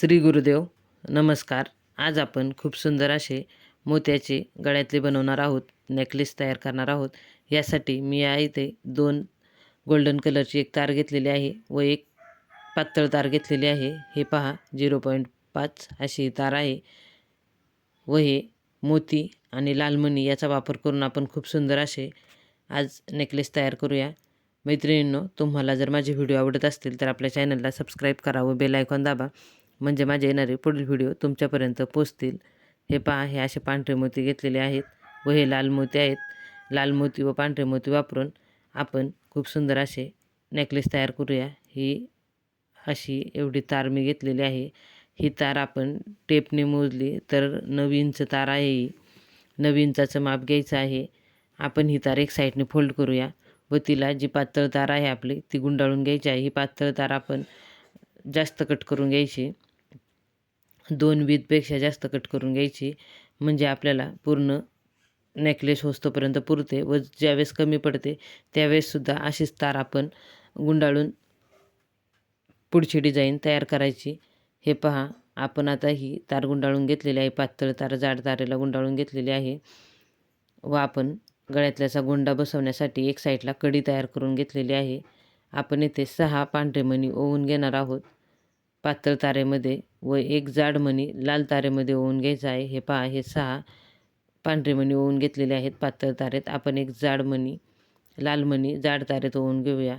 श्री गुरुदेव नमस्कार. आज आपण खूप सुंदर असे मोत्याचे गळ्यातले बनवणार आहोत नेकलेस तयार करणार आहोत. यासाठी मी या इथे दोन गोल्डन कलरची एक तार घेतलेली आहे व एक पातळ तार घेतलेली आहे. हे पहा झिरो पॉईंट पाच अशी तार आहे. व हे मोती आणि लालमणी याचा वापर करून आपण खूप सुंदर असे आज नेकलेस तयार करूया. मैत्रिणींनो तुम्हाला जर माझे व्हिडिओ आवडत असतील तर आपल्या चॅनलला सबस्क्राईब करा व बेल आयकॉन दाबा. म्हणजे माझे येणारे पुढील व्हिडिओ तुमच्यापर्यंत पोचतील. हे पहा हे असे पांढरे मोती घेतलेले आहेत व हे लाल मोती आहेत. लाल मोती व पांढरे मोती वापरून आपण खूप सुंदर असे नेकलेस तयार करूया. ही अशी एवढी तार मी घेतलेली आहे. ही तार आपण टेपने मोजली तर नऊ इंच तार आहे ही. नऊ इंचाचं माप घ्यायचं आहे. आपण ही तार एक साईडने फोल्ड करूया व तिला जी पातळ तार आहे आपली ती गुंडाळून घ्यायची आहे. ही पातळ तार आपण जास्त कट करून घ्यायची. दोन वीतपेक्षा जास्त कट करून घ्यायची म्हणजे आपल्याला पूर्ण नेकलेस होस्तोपर्यंत पुरते व ज्यावेळेस कमी पडते त्यावेळेससुद्धा अशीच तार आपण गुंडाळून पुढची डिझाईन तयार करायची. हे पहा आपण आता ही तार गुंडाळून घेतलेली आहे पातळ तार जाड तारेला गुंडाळून घेतलेली आहे. व आपण गळ्यातल्याचा गोंडा बसवण्यासाठी एक साईडला कडी तयार करून घेतलेली आहे. आपण येथे सहा पांढरे मणी ओवून घेणार आहोत. पातळ तारेमध्ये व एक जाड मणी लाल तारेमध्ये ओवून घ्यायचा आहे. हे पहा हे सहा पांढरे मणी ओवून घेतलेले आहेत पातळ तारेत. आपण एक जाड मणी लाल मणी जाड तारेत ओवून घेऊया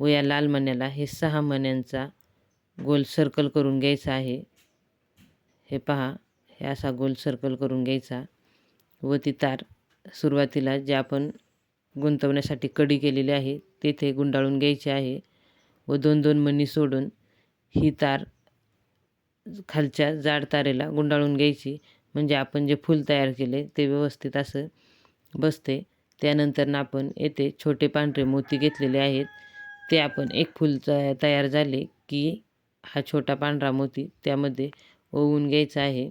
व या लाल मण्याला हे सहा मण्यांचा गोल सर्कल करून घ्यायचा आहे. हे पहा हे असा गोल सर्कल करून घ्यायचा व ती तार सुरुवातीला जे आपण गुंतवण्यासाठी कडी केलेली आहे तेथे गुंडाळून घ्यायची आहे व दोन दोन मणी सोडून ही तार खालच्या जाड तारेला गुंडाळून घ्यायची. म्हणजे आपण जे फूल तयार केले ते व्यवस्थित असं बसते. त्यानंतरनं आपण येथे छोटे पांढरे मोती घेतलेले आहेत. ते आपण एक फूल तयार झाले की हा छोटा पांढरा मोती त्यामध्ये ओवून घ्यायचा आहे.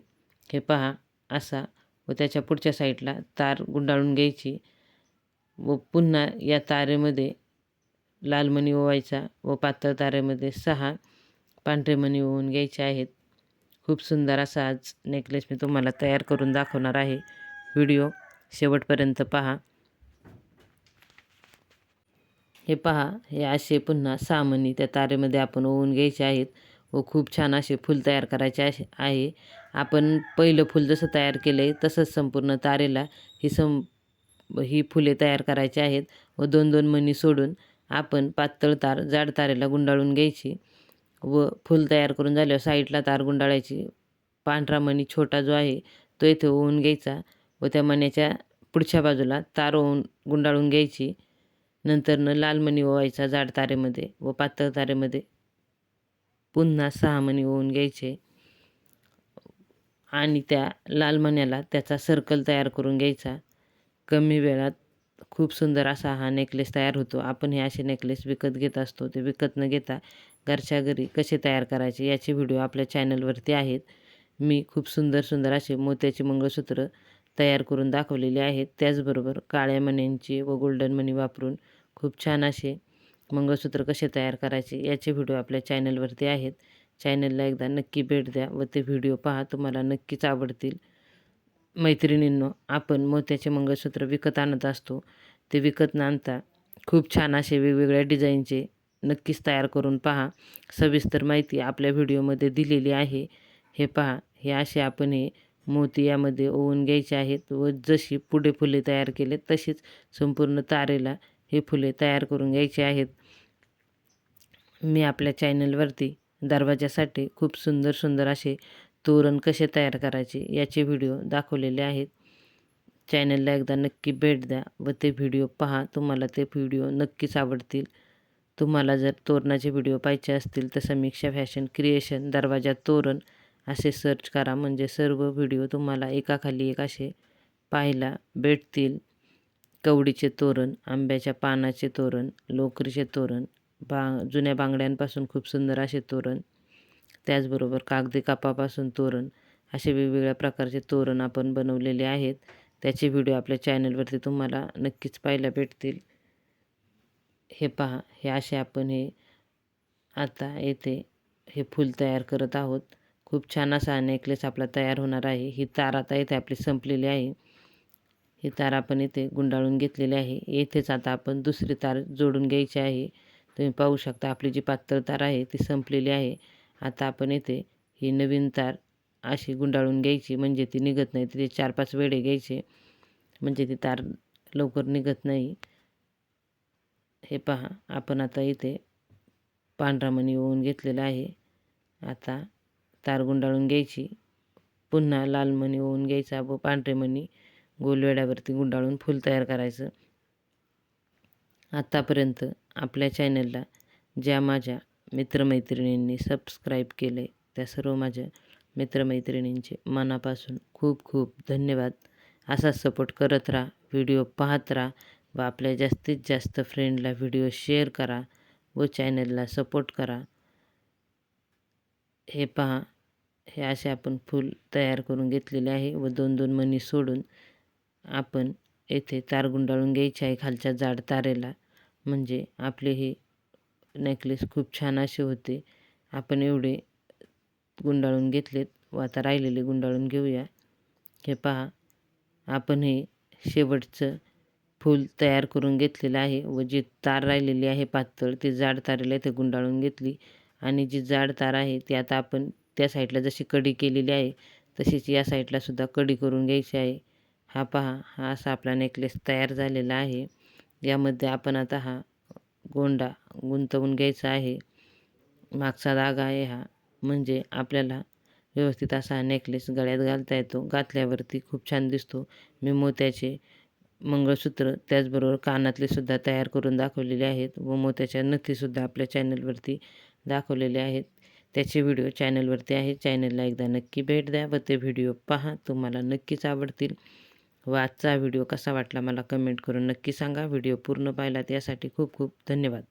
हे पहा असा व त्याच्या पुढच्या साईडला तार गुंडाळून घ्यायची. व पुन्हा या तारेमध्ये लालमणी ओवायचा व पातळ तारेमध्ये सहा पांढरे मणी होऊन घ्यायचे आहेत. खूप सुंदर असा आज नेकलेस मी तुम्हाला तयार करून दाखवणार आहे. व्हिडिओ शेवटपर्यंत पहा. हे पहा हे असे पुन्हा सहा मणी त्या तारेमध्ये आपण ओवून घ्यायचे आहेत व खूप छान असे फूल तयार करायचे आहे. आपण पहिलं फूल जसं तयार केलं आहे तसंच संपूर्ण तारेला ही सं ही फुले तयार करायची आहेत व दोन दोन मणी सोडून आपण पातळ तार जाड तारेला गुंडाळून घ्यायची. व फूल तयार करून झाल्यावर साईडला तार गुंडाळायची. पांढरा मणी छोटा जो आहे तो इथे ओवून घ्यायचा व त्या मण्याच्या पुढच्या बाजूला तार ओवून गुंडाळून घ्यायची. नंतरनं लाल मणी ओवायचा जाड तारेमध्ये व पातळ तारेमध्ये. पुन्हा सहा मणी ओवून घ्यायचे. आणि त्या लाल मण्याला त्याचा सर्कल तयार करून घ्यायचा. कमी वेळात खूप सुंदर असा हा नेकलेस तयार होतो. आपण हे असे नेकलेस विकत घेत असतो ते विकत न घेता घरच्या घरी कसे तयार करायचे याचे व्हिडिओ आपल्या चॅनलवरती आहेत. मी खूप सुंदर सुंदर असे मोत्याचे मंगळसूत्र तयार करून दाखवलेले आहेत. त्याचबरोबर काळ्या मण्यांची व गोल्डन मणी वापरून खूप छान असे मंगळसूत्र कसे तयार करायचे याचे व्हिडिओ आपल्या चॅनलवरती आहेत. चॅनलला एकदा नक्की भेट द्या व ते व्हिडिओ पहा तुम्हाला नक्कीच आवडतील. मैत्रिणींनो आपण मोत्याचे मंगळसूत्र विकत आणत असतो. ते विकत न आणता खूप छान असे वेगवेगळ्या डिझाईनचे नक्कीच तयार करून पहा. सविस्तर माहिती आपल्या व्हिडिओमध्ये दिलेली आहे. हे पहा हे असे आपण हे मोती यामध्ये ओवून घ्यायचे आहेत व जशी पुढे फुले तयार केले तशीच संपूर्ण तारेला हे फुले तयार करून घ्यायचे आहेत. मी आपल्या चॅनलवरती दरवाजासाठी खूप सुंदर सुंदर असे तोरण कसे तयार करायचे याचे व्हिडिओ दाखवलेले आहेत. चॅनलला एकदा नक्की भेट द्या व ते व्हिडिओ पहा. तुम्हाला ते व्हिडिओ नक्कीच आवडतील. तुम्हाला जर तोरणाचे व्हिडिओ पाहिजे असतील तर समीक्षा फॅशन क्रिएशन दरवाजा तोरण असे सर्च करा. म्हणजे सर्व व्हिडिओ तुम्हाला एकाखाली एक असे पाहायला भेटतील. कवडीचे तोरण आंब्याच्या पानाचे तोरण लोकरीचे तोरण बा जुन्या बांगड्यांपासून खूप सुंदर असे तोरण त्याचबरोबर कागदी कापापासून तोरण असे वेगवेगळ्या प्रकारचे तोरण आपण बनवलेले आहेत. त्याचे व्हिडिओ आपल्या चॅनलवरती तुम्हाला नक्कीच पाहायला भेटतील. हे पहा हे असे आपण हे आता येथे हे फूल तयार करत आहोत. खूप छान असा नेकलेस आपला तयार होणार आहे. ही तार आता येथे आपली संपलेली आहे. ही तार आपण इथे गुंडाळून घेतलेली आहे. येथेच आता आपण दुसरी तार जोडून घ्यायची आहे. तुम्ही पाहू शकता आपली जी पातळ तार आहे ती संपलेली आहे. आता आपण येथे ही नवीन तार अशी गुंडाळून घ्यायची. म्हणजे ती निघत नाही. तिथे चार पाच वेडे घ्यायचे. म्हणजे ती तार लवकर निघत नाही. हे पहा. आपण आता इथे पांढरा मणी ओवून घेतलेला आहे. आता तार गुंडाळून घ्यायची. पुन्हा लाल मणी ओवून घ्यायचा. व पांढरे मणी गोलवेड्यावरती गुंडाळून फूल तयार करायचं. आत्तापर्यंत आपल्या चॅनलला ज्या माझ्या मित्रमैत्रिणींनी सबस्क्राईब केले. त्या सर्व माझ्या मित्रमैत्रिणींचे मनापासून खूप खूप धन्यवाद. असाच सपोर्ट करत राहा व्हिडिओ पाहत राहा व आपल्या जास्तीत जास्त फ्रेंडला व्हिडिओ शेअर करा व चॅनलला सपोर्ट करा. हे पहा हे असे आपण फूल तयार करून घेतलेले आहे व दोन दोन मणी सोडून आपण येथे तार गुंडाळून घ्यायचे आहे खालच्या जाड तारेला. म्हणजे आपले हे नेकलेस खूप छान असे होते. आपण एवढे गुंडाळून घेतलेत. व आता राहिलेले गुंडाळून घेऊया. हे पहा. आपण हे शेवटचं फूल तयार करून घेतलेलं आहे. व जी तार राहिलेली आहे पातळ ती जाड तारेला इथे गुंडाळून घेतली. आणि जी जाड तार आहे ती आता आपण त्या साईडला जशी कडी केलेली आहे तशीच या साईडलासुद्धा कडी करून घ्यायची आहे. हा पहा. हा असा आपला नेकलेस तयार झालेला आहे. यामध्ये आपण आता हा गोंडा गुंतवून घ्यायचा आहे. मागचा धागा आहे हा. म्हणजे आपल्याला व्यवस्थित असा नेकलेस गळ्यात घालता येतो. घातल्यावरती खूप छान दिसतो. मी मोत्याचे मंगळसूत्र त्याचबरोबर कानातले सुद्धा तयार करून दाखवलेले आहेत व मोत्याच्या नथीसुद्धा आपल्या चॅनलवरती दाखवलेले आहेत. त्याचे व्हिडिओ चॅनलवरती आहे. चॅनलला एकदा नक्की भेट द्या व ते व्हिडिओ पहा. तुम्हाला नक्कीच आवडतील. व आजचा व्हिडिओ कसा वाटला मला कमेंट करून नक्की सांगा. व्हिडिओ पूर्ण पाहिला यासाठी खूप खूप धन्यवाद.